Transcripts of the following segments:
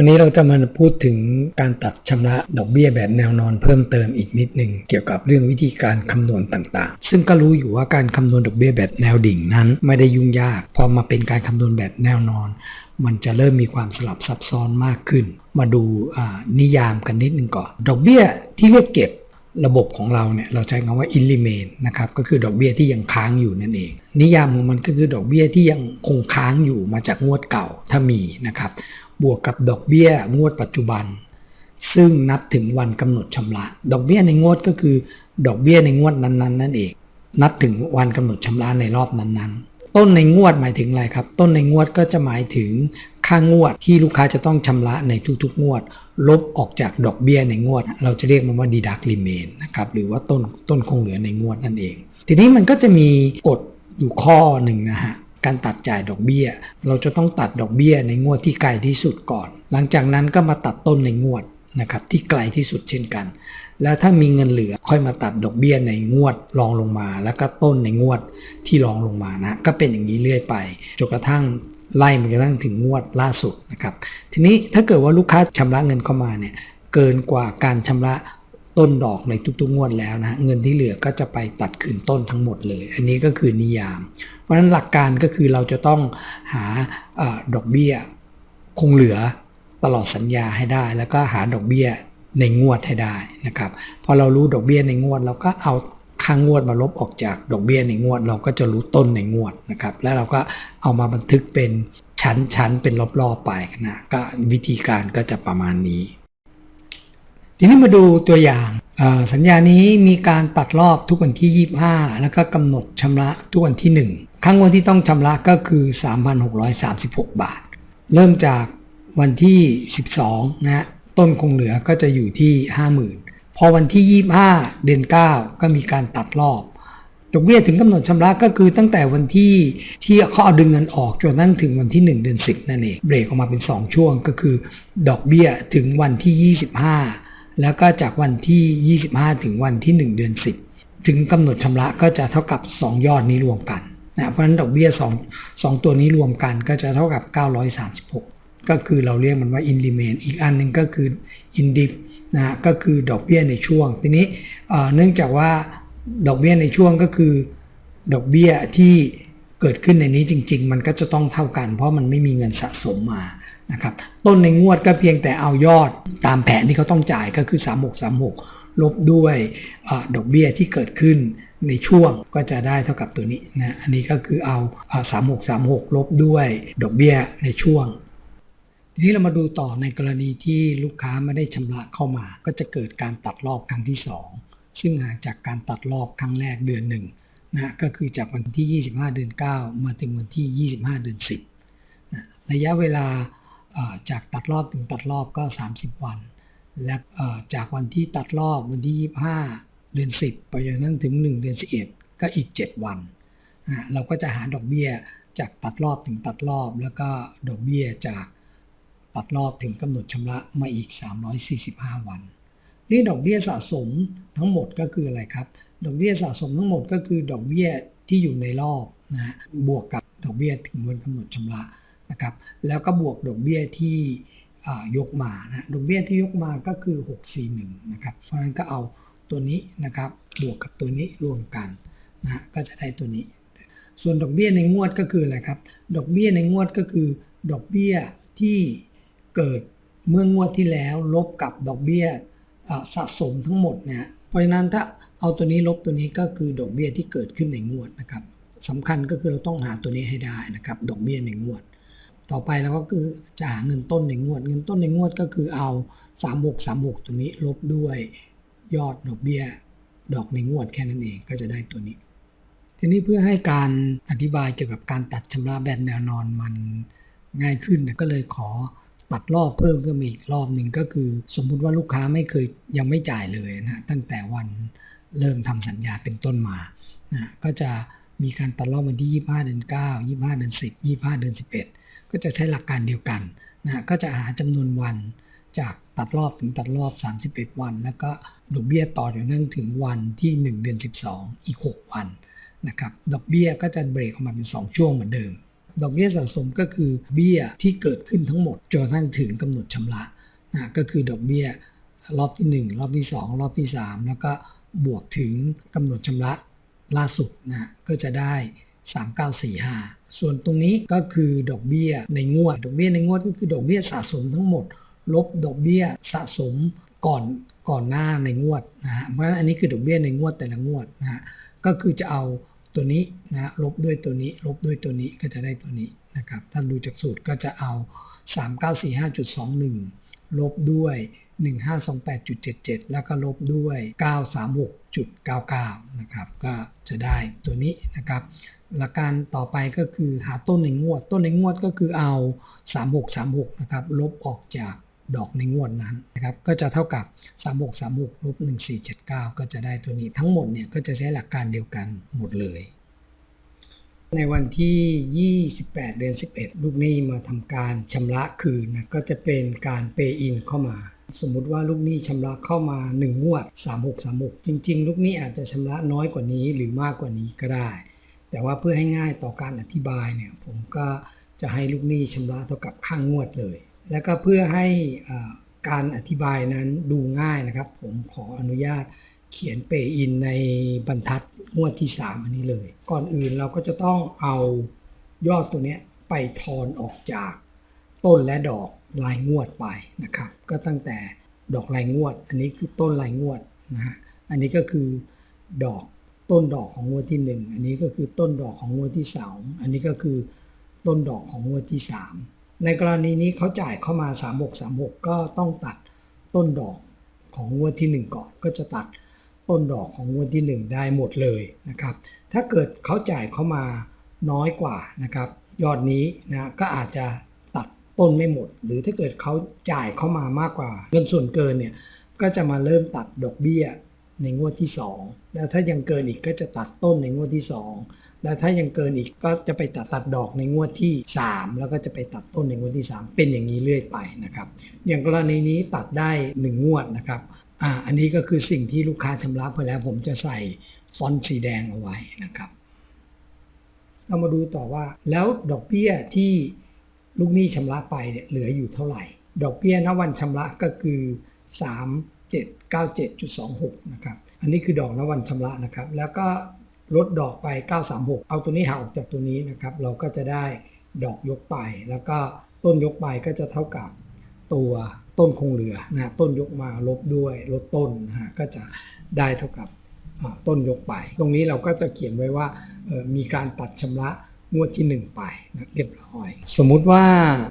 วันนี้เราจะมาพูดถึงการตัดชำระดอกเบี้ยแบบแนวนอนเพิ่มเติมอีกนิดหนึ่งเกี่ยวกับเรื่องวิธีการคำนวณต่างๆ ซึ่งก็รู้อยู่ว่าการคำนวณดอกเบี้ยแบบแนวดิ่งนั้น ไม่ได้ยุ่งยาก พอมาเป็นการคำนวณแบบแนวนอน มันจะเริ่มมีความสลับซับซ้อนมากขึ้น มาดูนิยามกันนิดหนึ่งก่อน ดอกเบี้ยที่เรียกเก็บระบบของเราเนี่ยเราใช้คำว่า in remain นะครับก็คือดอกเบี้ยที่ยังค้างอยู่นั่นเอง นิยามของมันก็คือดอกเบี้ยที่ยังคงค้างอยู่มาจากงวดเก่าถ้ามีนะครับ บวกกับดอกเบี้ยงวดปัจจุบัน ซึ่งนับถึงวันกำหนดชำระ ดอกเบี้ยในงวดก็คือ ดอกเบี้ยในงวดนั้นๆนั่นเอง นับถึงวันกำหนดชำระในรอบนั้นๆ ต้นในงวดหมายถึงอะไรครับ ต้นในงวดก็จะหมายถึงค่างวดที่ลูกค้าจะต้องชำระในทุกๆ งวด ลบออกจากดอกเบี้ยในงวด เราจะเรียกมันว่า deduct remain นะครับหรือว่าต้นต้นคงเหลือในงวดนั่นเอง ทีนี้มันก็จะมีกฎอยู่ข้อหนึ่งนะฮะ การตัดจ่ายดอกเบี้ย เราจะต้องตัดดอกเบี้ยในงวดที่ไกลที่สุดก่อน หลังจากนั้นก็มาตัดต้นในงวดนะครับที่ไกลที่สุดเช่นกัน แล้วถ้ามีเงินเหลือค่อยมาตัดดอกเบี้ยในงวดรองลงมา แล้วก็ต้นในงวดที่รองลงมานะก็เป็นอย่างนี้เรื่อยไปจนกระทั่งไล่มันกระทั่งถึงงวดล่าสุดนะครับทีนี้ถ้าเกิดว่าลูกค้าชำระเงินเข้ามาเนี่ยเกินกว่าการชำระ ต้นดอกในทุกๆงวดแล้วนะเงินที่เหลือก็จะไปตัดคืนต้นทั้งหมดเลย อันนี้ก็คือนิยาม เพราะฉะนั้นหลักการก็คือเราจะต้องหาออดอกเบี้ย คงเหลือตลอดสัญญาให้ได้ แล้วก็หาดอกเบี้ยในงวดให้ได้นะครับพอเรารู้ดอกเบี้ยในงวด เราก็เอาค่างวดมาลบออกจากดอกเบี้ยในงวด เราก็จะรู้ต้นในงวดนะครับแล้วเราก็เอามาบันทึกเป็นชั้นๆเป็นรอบๆไปนะก็วิธีการก็จะประมาณนี้ ทีนี้มาดูตัวอย่างสัญญานี้มีการตัดรอบทุกวันที่ 25 แล้วก็กำหนดชำระทุกวันที่ 1 ครั้งวันที่ต้องชำระก็คือ 3,636 บาท เริ่มจากวันที่ 12 นะฮะต้นคงเหลือก็จะอยู่ที่ 50,000 พอวันที่ 25 เดือน 9 ก็มีการตัดรอบ ดอกเบี้ยถึงกำหนดชำระก็คือตั้งแต่วันที่ที่เขาเอาดึงเงินออกจนนั่งถึงวันที่ 1 เดือน 10 นั่นเอง เบรกออกมาเป็น 2 ช่วงก็คือ ดอกเบี้ยถึงวันที่ 25 แล้วก็จากวันที่ 25 ถึงวันที่ 1 เดือน 10 ถึงกำหนดชำระก็จะเท่ากับ 2 ยอดนี้รวมกันนะเพราะฉะนั้นดอกเบี้ย2 2ตัวนี้รวมกันก็จะเท่ากับ 936 ก็คือเราเรียกมันว่า in remain อีกอันหนึ่งก็คือ in dip นะก็คือดอกเบี้ยในช่วง ทีนี้เนื่องจากว่าดอกเบี้ยในช่วงก็คือ ดอกเบี้ยที่เกิดขึ้นในนี้จริง ๆ มันก็จะต้องเท่ากัน เพราะมันไม่มีเงินสะสมมา นะครับต้นในงวดก็เพียงแต่เอายอดตามแผนที่เขาต้องจ่ายก็คือ 3636 ลบด้วยอดอกเบี้ยที่เกิดขึ้นในช่วงก็จะได้เท่ากับตัวนี้นะอันนี้ก็คือเอา 3636 ลบด้วยดอกเบี้ยในช่วง ทีนี้เรามาดูต่อในกรณีที่ลูกค้าไม่ได้ชำระเข้ามา ก็จะเกิดการตัดรอบครั้งที่ 2 ซึ่งห่างจากการตัดรอบครั้งแรกเดือนหนึ่งนะก็คือจากวันที่ 25 เดือน 9 มาถึงวันที่ 25 เดือน 10นะระยะเวลา จากตัดรอบถึงตัดรอบก็ 30 วัน และจากวันที่ตัดรอบวันที่ 25 เดือน 10 ไปจนถึง 1 เดือน 11 ก็อีก 7 วัน เราก็จะหาดอกเบี้ยจากตัดรอบถึงตัดรอบ แล้วก็ดอกเบี้ยจากตัดรอบถึงกำหนดชำระมาอีก 345 วันนี่ดอกเบี้ยสะสมทั้งหมดก็คืออะไรครับ ดอกเบี้ยสะสมทั้งหมดก็คือดอกเบี้ยที่อยู่ในรอบนะฮะบวกกับดอกเบี้ยถึงวันกำหนดชำระ นะครับแล้วก็บวกดอกเบี้ยที่ยกมานะดอกเบี้ยที่ยกมาก็คือ 641นะครับเพราะฉะนั้นก็เอาตัวนี้นะครับบวกกับตัวนี้รวมกันนะก็จะได้ตัวนี้ ส่วนดอกเบี้ยในงวดก็คืออะไรครับดอกเบี้ยในงวดก็คือดอกเบี้ยที่เกิดเมื่องวดที่แล้วลบกับดอกเบี้ยสะสมทั้งหมดเนี่ยเพราะฉะนั้นถ้าเอาตัวนี้ลบตัวนี้ก็คือดอกเบี้ยที่เกิดขึ้นในงวดนะครับสำคัญก็คือเราต้องหาตัวนี้ให้ได้นะครับดอกเบี้ยในงวด ต่อไปเราก็คือจะหาเงินต้นในงวด เงินต้นในงวดก็คือเอา3636ตัวนี้ลบด้วยยอดดอกเบี้ยดอกในงวดแค่นั้นเองก็จะได้ตัวนี้ ทีนี้เพื่อให้การอธิบายเกี่ยวกับการตัดชำระแบบแนวนอนมันง่ายขึ้นก็เลยขอตัดรอบเพิ่มขึ้นมาอีกรอบหนึ่งก็คือ สมมุติว่าลูกค้าไม่เคยยังไม่จ่ายเลยนะตั้งแต่วันเริ่มทำสัญญาเป็นต้นมานะก็จะมีการตัดรอบวันที่ 25 เดือน 9 25 เดือน 10 25 เดือน 11 ก็จะใช้หลักการเดียวกันนะก็จะหาจำนวนวันจากตัดรอบถึงตัดรอบ 31 วัน แล้วก็ดอกเบี้ยต่อจนนั่งถึงวันที่ 1 เดือน 12 อีก 6 วันนะครับดอกเบี้ยก็จะเบรกออกมาเป็น 2 ช่วงเหมือนเดิม ดอกเบี้ยสะสมก็คือเบี้ยที่เกิดขึ้นทั้งหมดจนกระทั่งถึงกำหนดชำระนะก็คือดอกเบี้ยรอบที่ 1 รอบที่ 2 รอบที่ 3 แล้วก็บวกถึงกำหนดชำระล่าสุดนะก็จะได้ 3945 ส่วนตรงนี้ก็คือดอกเบี้ยในงวด ดอกเบี้ยในงวดก็คือดอกเบี้ยสะสมทั้งหมด ลบดอกเบี้ยสะสมก่อนก่อนหน้าในงวดนะฮะเพราะฉะนั้นอันนี้คือดอกเบี้ยในงวดแต่ละงวดนะฮะก็คือจะเอาตัวนี้นะลบด้วยตัวนี้ ลบด้วยตัวนี้ก็จะได้ตัวนี้นะครับถ้าดูจากสูตรก็จะเอา 3945.21 ลบด้วย 1528.77 แล้วก็ลบด้วย 936.99 นะครับก็จะได้ตัวนี้นะครับ หลักการต่อไปก็คือหาต้นในงวด ต้นในงวดก็คือเอา 3636นะครับลบออกจากดอกในงวดนั้นนะครับก็จะเท่ากับ 3636ลบ1479 ก็จะได้ตัวนี้ทั้งหมดเนี่ยก็จะใช้หลักการเดียวกันหมดเลย ในวันที่ 28 เดือน 11 ลูกหนี้มาทำการชำระคืนนะก็จะเป็นการเปย์อินเข้ามา สมมุติว่าลูกหนี้ชำระเข้ามา 1 งวด 3636 จริง ๆ ลูกหนี้อาจจะชำระน้อยกว่านี้หรือมากกว่านี้ก็ได้ แต่ว่าเพื่อให้ง่ายต่อการอธิบายเนี่ยผมก็จะให้ลูกหนี้ชำระเท่ากับข้างงวดเลย แล้วก็เพื่อให้การอธิบายนั้นดูง่ายนะครับ ผมขออนุญาตเขียนเปย์อินในบรรทัดงวดที่ 3 อันนี้เลย ก่อนอื่นเราก็จะต้องเอายอดตัวนี้ไปทอนออกจากต้นและดอกรายงวดไปนะครับ ก็ตั้งแต่ดอกรายงวด อันนี้คือต้นรายงวดนะฮะอันนี้ก็คือดอก ต้นดอกของงวดที่ 1 อันนี้ก็คือต้นดอกของงวดที่ 2 อันนี้ก็คือต้นดอกของงวดที่ 3 ในกรณีนี้เขาจ่ายเข้ามา 3636 ก็ต้องตัดต้นดอกของงวดที่ 1 ก่อน ก็จะตัดต้นดอกของงวดที่ 1 ได้หมดเลยนะครับ ถ้าเกิดเขาจ่ายเข้ามาน้อยกว่านะครับ ยอดนี้นะก็อาจจะตัดต้นไม่หมด หรือถ้าเกิดเขาจ่ายเข้ามามากกว่าเงินส่วนเกินเนี่ยก็จะมาเริ่มตัดดอกเบี้ย ในงวดที่ 2 แล้วถ้ายังเกินอีกก็จะตัดต้นในงวดที่ 2 แล้วถ้ายังเกินอีกก็จะไปตัดตัดดอกในงวดที่ 3 แล้วก็จะไปตัดต้นในงวดที่ 3 เป็นอย่างนี้เรื่อยไปนะครับ อย่างกรณีนี้ตัดได้ 1 งวดนะครับอ่าอันนี้ก็คือสิ่งที่ลูกค้าชำระไปแล้วผมจะใส่ฟอนต์สีแดงเอาไว้นะครับเรามาดูต่อว่าแล้วดอกเบี้ยที่ลูกหนี้ชำระไปเนี่ยเหลืออยู่เท่าไหร่ ดอกเบี้ยณวันชำระก็คือ 797.26 นะครับ อันนี้คือดอกณวันชำระนะครับ แล้วก็ลดดอกไป 936 เอาตัวนี้หักออกจากตัวนี้นะครับ เราก็จะได้ดอกยกไป แล้วก็ต้นยกไปก็จะเท่ากับตัวต้นคงเหลือนะต้นยกมาลบด้วยลดต้นนะฮะก็จะได้เท่ากับต้นยกไป ตรงนี้เราก็จะเขียนไว้ว่ามีการตัดชำระ งวดที่ 1 ไปนะเรียบร้อย สมมุติว่า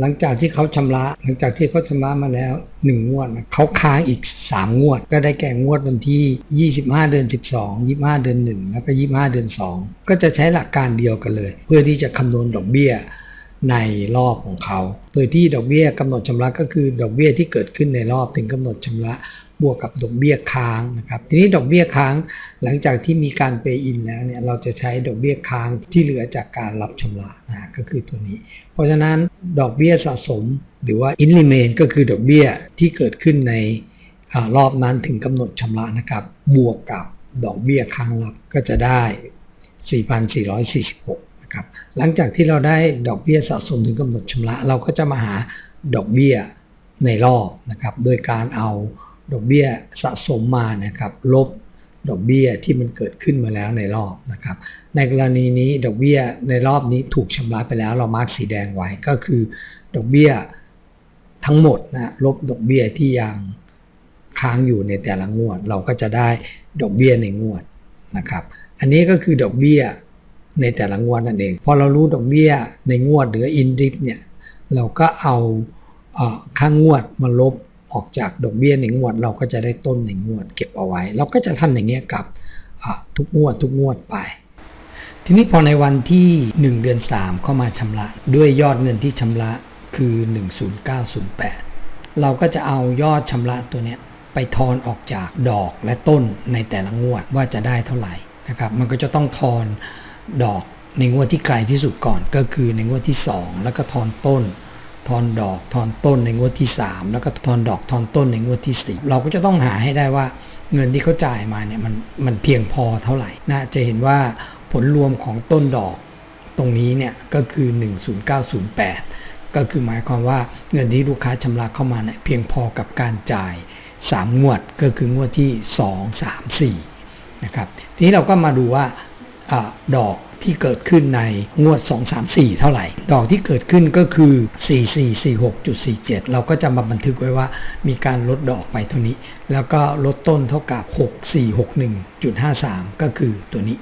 หลังจากที่เขาชำระ หลังจากที่เขาชำระมาแล้ว 1 งวดนะเขาค้างอีก 3 งวด ก็ได้แก่งวดวันที่ 25 เดือน 12 25 เดือน 1 แล้วก็ 25 เดือน 2 ก็จะใช้หลักการเดียวกันเลย เพื่อที่จะคำนวณดอกเบี้ยในรอบของเขา โดยที่ดอกเบี้ยกำหนดชำระก็คือดอกเบี้ยที่เกิดขึ้นในรอบถึงกำหนดชำระ บวกกับดอกเบี้ยค้างนะครับทีนี้ดอกเบี้ยค้างหลังจากที่มีการเปย์อินแล้วเนี่ยเราจะใช้ดอกเบี้ยค้างที่เหลือจากการรับชำระนะก็คือตัวนี้ เพราะฉะนั้นดอกเบี้ยสะสมหรือว่า in remain ก็คือดอกเบี้ยที่เกิดขึ้นในอรอบนั้นถึงกำหนดชำระนะครับบวกกับดอกเบี้ยค้างรับก็จะได้ 4,446นะครับหลังจากที่เราได้ดอกเบี้ยสะสมถึงกำหนดชำระ เราก็จะมาหาดอกเบี้ยในรอบนะครับโดยการเอา ดอกเบี้ยสะสมมานะครับลบดอกเบี้ยที่มันเกิดขึ้นมาแล้วในรอบนะครับ ในกรณีนี้ดอกเบี้ยในรอบนี้ถูกชำระไปแล้วเรามาร์กสีแดงไว้ก็คือดอกเบี้ยทั้งหมดนะลบดอกเบี้ยที่ยังค้างอยู่ในแต่ละงวด เราก็จะได้ดอกเบี้ยในงวดนะครับ อันนี้ก็คือดอกเบี้ยในแต่ละงวดนั่นเองพอเรารู้ดอกเบี้ยในงวดหรืออินดิฟเนี่ยเราก็เอาอค่างวดมาลบ ออกจากดอกเบี้ยในงวด เราก็จะได้ต้นในงวด เก็บเอาไว้ เราก็จะทำอย่างเงี้ยกับทุกงวด ทุกงวดไป ทีนี้พอในวันที่ 1 เดือน 3 เข้ามาชำระ ด้วยยอดเงินที่ชำระคือ 10908 เราก็จะเอายอดชำระตัวเนี้ยไปทอนออกจากดอกและต้นในแต่ละงวดว่าจะได้เท่าไหร่นะครับมันก็จะต้องทอนดอกในงวดที่ไกลที่สุดก่อนก็คือในงวดที่ 2 แล้วก็ทอนต้น ทอนดอกทอนต้นในงวดที่ 3 แล้วก็ทอนดอกทอนต้นในงวดที่ 4 เราก็จะต้องหาให้ได้ว่าเงินที่เขาจ่ายมาเนี่ยมันมันเพียงพอเท่าไหร่นะจะเห็นว่าผลรวมของต้นดอกตรงนี้เนี่ยก็คือ 10908 ก็คือหมายความว่าเงินที่ลูกค้าชำระเข้ามาเนี่ยเพียงพอกับการจ่าย 3 งวดก็คืองวดที่ 2 3 4นะครับทีนี้เราก็มาดูว่าอาดอก ที่เกิดขึ้นในงวด 2 3 4 เท่าไหร่ ดอกที่เกิดขึ้นก็คือ 4446.47 เราก็จะมาบันทึกไว้ว่ามีการลดดอกไปเท่านี้ แล้วก็ลดต้นเท่ากับ 6461.53 ก็คือตัวนี้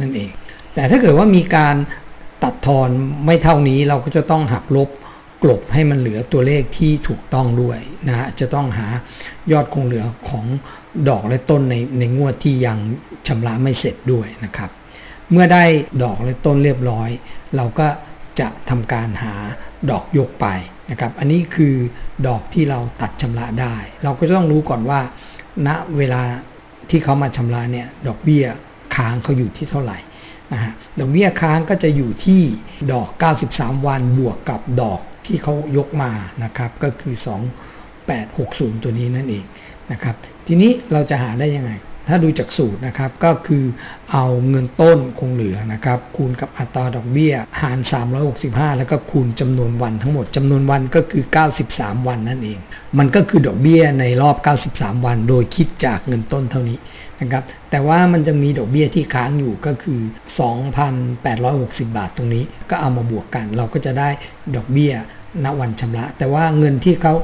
นั่นเอง แต่ถ้าเกิดว่ามีการตัดทอนไม่เท่านี้เราก็จะต้องหักลบกลบให้มันเหลือตัวเลขที่ถูกต้องด้วยนะฮะจะต้องหายอดคงเหลือของดอกและต้นในในงวดที่ยังชำระไม่เสร็จด้วยนะครับ เมื่อได้ดอกและต้นเรียบร้อย เราก็จะทำการหาดอกยกไปนะครับอันนี้คือดอกที่เราตัดชำระได้ เราก็จะต้องรู้ก่อนว่าณเวลาที่เขามาชำระเนี่ยดอกเบี้ยค้างเขาอยู่ที่เท่าไหร่นะฮะดอกเบี้ยค้างก็จะอยู่ที่ดอก 93 วันบวกกับดอกที่เขายกมานะครับก็คือ 2860 ตัวนี้นั่นเองนะครับทีนี้เราจะหาได้ยังไง ถ้าดูจากสูตรนะครับก็คือเอาเงินต้นคงเหลือนะครับคูณกับอัตราดอกเบี้ย หาร 365 แล้วก็คูณจำนวนวันทั้งหมดจำนวนวันก็คือ 93 วันนั่นเอง มันก็คือดอกเบี้ยในรอบ 93 วัน โดยคิดจากเงินต้นเท่านี้นะครับแต่ว่ามันจะมีดอกเบี้ยที่ค้างอยู่ก็คือ 2,860 บาทตรงนี้ ก็เอามาบวกกัน เราก็จะได้ดอกเบี้ยณวันชำระ แต่ว่าเงินที่เขา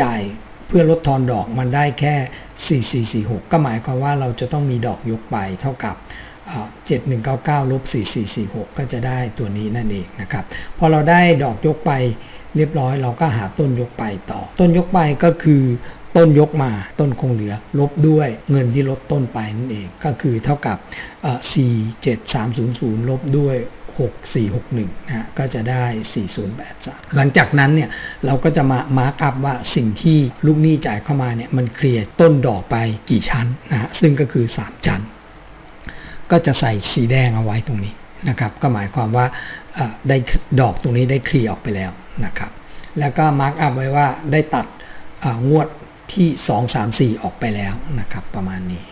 จ่าย เพื่อลดทอนดอกมันได้แค่ 4446 ก็หมายความว่าเราจะต้องมีดอกยกไปเท่ากับอ่า7199ลบ4446 ก็จะได้ตัวนี้นั่นเองนะครับ พอเราได้ดอกยกไปเรียบร้อยเราก็หาต้นยกไปต่อ ต้นยกไปก็คือ ต้นยกมาต้นคงเหลือ ลบด้วยเงินที่ลดต้นไปนั่นเองก็คือเท่ากับอ่า47300 ลบด้วย 6461นะฮะก็จะได้ 4083 หลังจากนั้นเนี่ยเราก็จะมามาร์กอัพว่าสิ่งที่ลูกหนี้จ่ายเข้ามาเนี่ยมันเคลียร์ต้นดอกไปกี่ชั้นนะฮะซึ่งก็คือ 3 ชั้น ก็จะใส่สีแดงเอาไว้ตรงนี้นะครับก็หมายความว่าได้ดอกตรงนี้ได้เคลียร์ออกไปแล้วนะครับแล้วก็มาร์กอัพไว้ว่าได้ตัดเอ่องวดที่ 2 3 4 ออกไปแล้วนะครับประมาณนี้